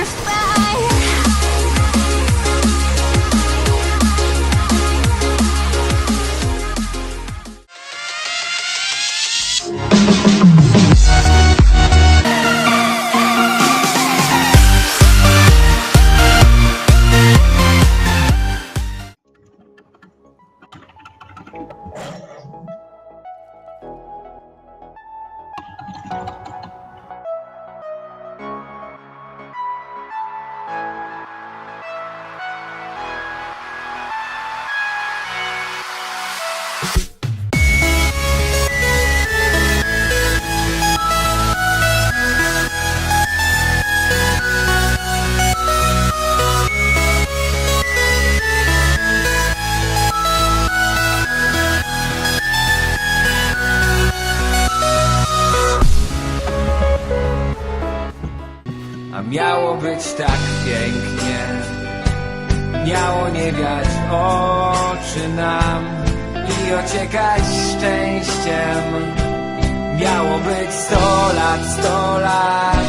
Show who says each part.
Speaker 1: lingers
Speaker 2: być tak pięknie. Miało nie wiać oczy nam I ociekać szczęściem. Miało być sto lat, sto lat